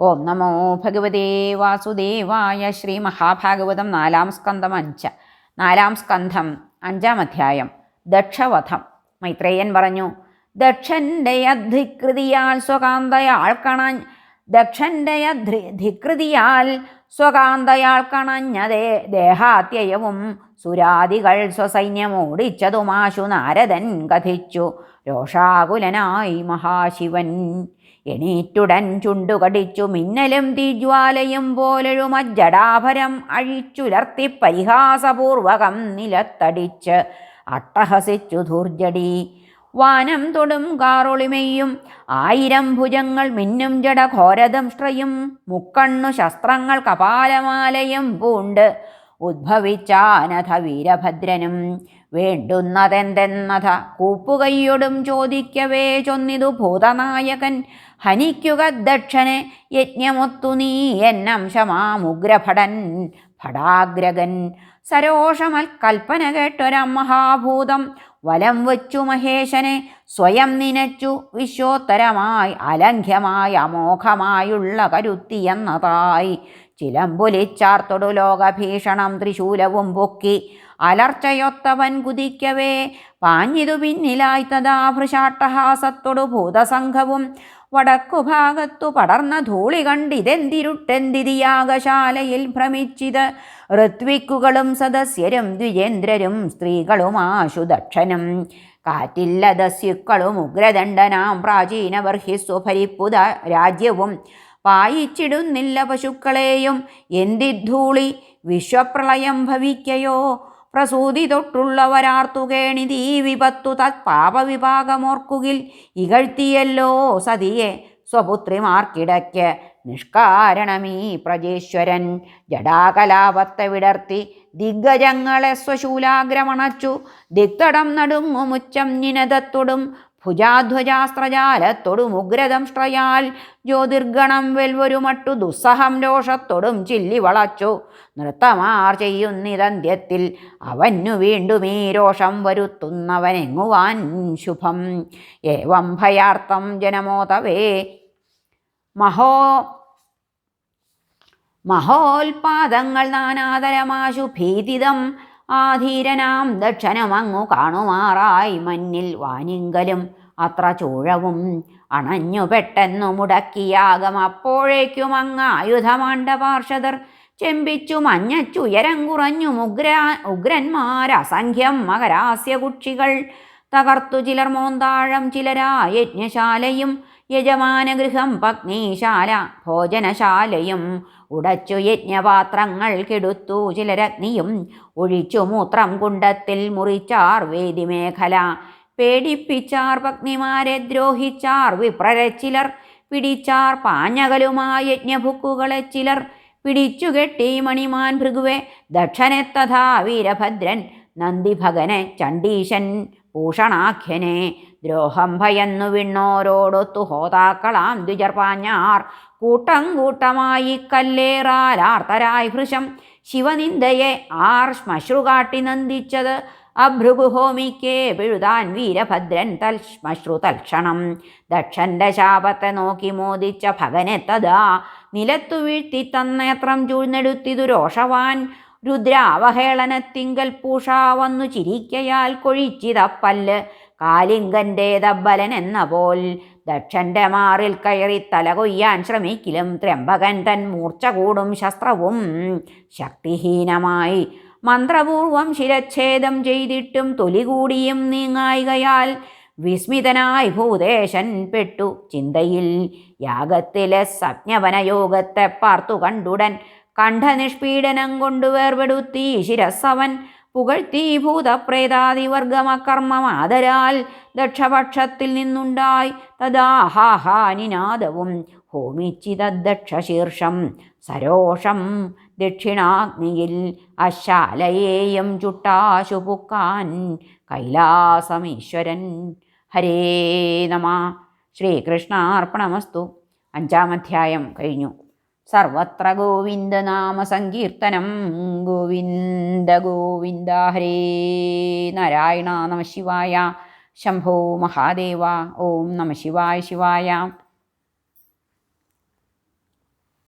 ഓം നമോ ഭഗവതേ വാസുദേവായ ശ്രീ മഹാഭാഗവതം നാലാം സ്കന്ധം അഞ്ച്. നാലാം സ്കന്ധം അഞ്ചാം അധ്യായം. ദക്ഷവധം. മൈത്രേയൻ പറഞ്ഞു ദക്ഷന്റെ അധികൃതിയാൽ സ്വകാന്തയാൾ കണ ദക്ഷന്റെ ധികൃതിയാൽ സ്വകാന്തയാൾ കണഞ്ഞതേ ദേഹാത്യയവും സുരാദികൾ സ്വസൈന്യമോടിച്ചതുമാശു നാരദൻ കഥിച്ചു. രോഷാകുലനായി മഹാശിവൻ എണീറ്റുടൻ ചുണ്ടുകടിച്ചു മിന്നലും തീജ്വാലയും പോലെഴുമജ്ജടാഭരം അഴിച്ചുലർത്തി പരിഹാസപൂർവകം നിലത്തടിച്ച് അട്ടഹസിച്ചു ധൂർജടി വാനം തൊടും കാറൊളിമയും ആയിരം ഭുജങ്ങൾ മിന്നും ജട ഘോരതും ശ്രയും മുക്കണ്ണു ശസ്ത്രങ്ങൾ കപാലമാലയും പൂണ്ട്. ഉദ്ഭവിച്ചാനഥ വീരഭദ്രനും. വേണ്ടുന്നതെന്തെന്നഥ കൂപ്പുകൈയൊടും ചോദിക്കവേ ചൊന്നിതു ഭൂതനായകൻ. ഹനിക്കുക ദക്ഷനെ യജ്ഞമൊത്തു നീ എന്നംശമാമുഗ്രഭടൻ ഭടാഗ്രകൻ സരോഷമൽ കൽപ്പന കേട്ടൊരമഹാഭൂതം വലം വച്ചു മഹേശനെ സ്വയം നിനച്ചു വിശ്വോത്തരമായി അലംഘ്യമായി അമോഘമായുള്ള കരുത്തിയെന്നതായി. ചിലമ്പുലിച്ചാർത്തൊടു ലോകഭീഷണം ത്രിശൂലവും പൊക്കി അലർച്ചയൊത്തവൻ കുതിക്കവേ. പാഞ്ഞിതു പിന്നിലായി തഥാ ഭൃഷാട്ടഹാസത്തൊടു ഭൂതസംഘവും വടക്കുഭാഗത്തു പടർന്ന ധൂളി കണ്ടിതെന്തിരുട്ടെന്തിരിയാകശാലയിൽ ഭ്രമിച്ചിത് ഋത്വിക്കുകളും സദസ്യരും ദ്വിജേന്ദ്രരും സ്ത്രീകളും ദക്ഷനും കാറ്റില്ലദസ്യുക്കളും ഉഗ്രദണ്ഡനാം പ്രാചീനബർഹിസ്വ ഭരിപ്പുത രാജ്യവും പായിച്ചിടുന്നില്ല പശുക്കളെയും. എന്തിദ്ധൂളി വിശ്വപ്രളയം ഭവിക്കയോ? പ്രസൂതി തൊട്ടുള്ളവരാർത്തുകേണി തീ വിപത്തു തത് പാപവിഭാഗമോർക്കുകിൽ ഇകഴ്ത്തിയല്ലോ സതിയെ. സ്വപുത്രിമാർക്കിടയ്ക്ക് നിഷ്കാരണമീ പ്രജേശ്വരൻ. ജടാകലാപത്തെ വിടർത്തി ദിഗ്ഗജങ്ങളെ സ്വശൂലാഗ്രമണച്ചു. ദിക്തടം നടുങ്ങുമുച്ചം നിനതത്തൊടും. ഭുജാധ്വജാസ്ത്രജാലത്തൊടും ഉഗ്രദംഷ്ട്രയാൽ ജ്യോതിർഗണം വെൽവരുമട്ടു ദുസ്സഹം രോഷത്തൊടും ചില്ലി വളച്ചു. നൃത്തമാർ ചെയ്യുന്നിതന്ത്യത്തിൽ അവനു വീണ്ടും ഈ രോഷം വരുത്തുന്നവനെങ്ങുവാൻ ശുഭം. ഏവം ഭയാർത്ഥം ജനമോതവേ. മഹോ മഹോൽപാദങ്ങൾ നാനാതരമാശു ഭീതിതം. ആധീരനാം ദക്ഷനമങ്ങു കാണുമാറായി മഞ്ഞിൽ വാനിങ്കലും അത്ര ചൂഴവും അണഞ്ഞു പെട്ടെന്നു മുടക്കിയാകം അപ്പോഴേക്കും അങ്ങ് ആയുധമാണ്ട പാർഷദർ ചെമ്പിച്ചു മഞ്ഞച്ചുയരം കുറഞ്ഞു മുഗ്ര ഉഗ്രന്മാരസംഖ്യം മകരാസ്യകുക്ഷികൾ തകർത്തു ചിലർ മോന്താഴം ചിലരാ യജ്ഞശാലയും യജമാനഗൃഹം പത്നീശാല ഭോജനശാലയും ഉടച്ചു യജ്ഞപാത്രങ്ങൾ കെടുത്തു. ചിലരഗ്നിയും ഒഴിച്ചു മൂത്രം കുണ്ടത്തിൽ മുറിച്ചാർ വേദിമേഖല. പേടിപ്പിച്ചാർ പത്നിമാരെ ദ്രോഹിച്ചാർ വിപ്രരെ ചിലർ പിടിച്ചാർ പാഞ്ഞകലുമായ യജ്ഞഭുക്കുകളെ ചിലർ പിടിച്ചുകെട്ടി മണിമാൻ ഭൃഗുവെ ദക്ഷനെ തഥാ വീരഭദ്രൻ നന്ദിഭഗനെ ചണ്ഡീശൻ ഭൂഷണാഖ്യനെ ദ്രോഹം ഭയന്നു വിണ്ണോരോടൊത്തു ഹോതാക്കളാം ദ്വിജർപാഞ്ഞാർ കൂട്ടം കൂട്ടമായി കല്ലേറാലാർത്തരായി ഭൃശം ശിവനിന്ദയെ ആർ ശ്മശ്രുകാട്ടി നന്ദിച്ചത്. അഭൃഗുഹോമിക്കേ പിഴുതാൻ വീരഭദ്രൻ തൽ ശ്മശ്രു തൽക്ഷണം ദക്ഷന്റെ ശാപത്തെ നോക്കി മോദിച്ച ഭഗനെത്തതാ നിലത്തു വീഴ്ത്തി തന്നേത്രം ചൂഴ്ന്നെടുത്തിതു രോഷവാൻ. രുദ്രാവഹേളനത്തിങ്കൽ പൂഷ വന്നു ചിരിക്കയാൽ കൊഴിച്ചിതപ്പല്ല്. എന്ന പോൽ ദക്ഷന്റെ മാറിൽ കയറി തല കൊയ്യാൻ ശ്രമിക്കിലും ത്രംബകൻ തൻ മൂർച്ച കൂടും ശസ്ത്രവും ശക്തിഹീനമായി. മന്ത്രപൂർവം ശിരച്ഛേദം ചെയ്തിട്ടും തൊലി കൂടിയും നീങ്ങായികയാൽ വിസ്മിതനായി ഭൂതേശൻ പെട്ടു. ചിന്തയിൽ യാഗത്തിലെ സജ്ഞവനയോഗത്തെ പാർത്തു കണ്ടുടൻ കണ്ഠനിഷ്പീഡനം കൊണ്ടു വേർപെടുത്തി ശിരസവൻ പുകഴ്ത്തി ഭൂതപ്രേതാദിവർഗമകർമ്മമാതരാൽ ദക്ഷപക്ഷത്തിൽ നിന്നുണ്ടായി. തദാഹാഹാനിനാദവും ഹോമിച്ചിതദക്ഷശീർഷം സരോഷം ദക്ഷിണാഗ്നിയിൽ അശാലയേയും ചുട്ടാശുപുക്കാൻ കൈലാസമീശ്വരൻ. ഹരേ നമ. ശ്രീകൃഷ്ണാർപ്പണമസ്തു. അഞ്ചാമധ്യായം കഴിഞ്ഞു. സർവത്ര ഗോവിന്ദനാമ സങ്കീർത്തനം. ഗോവിന്ദ ഗോവിന്ദ ഹരേ നാരായണ നമ ശിവായ. ശംഭോ മഹാദേവ. ഓം നമ ശിവായ ശിവായ.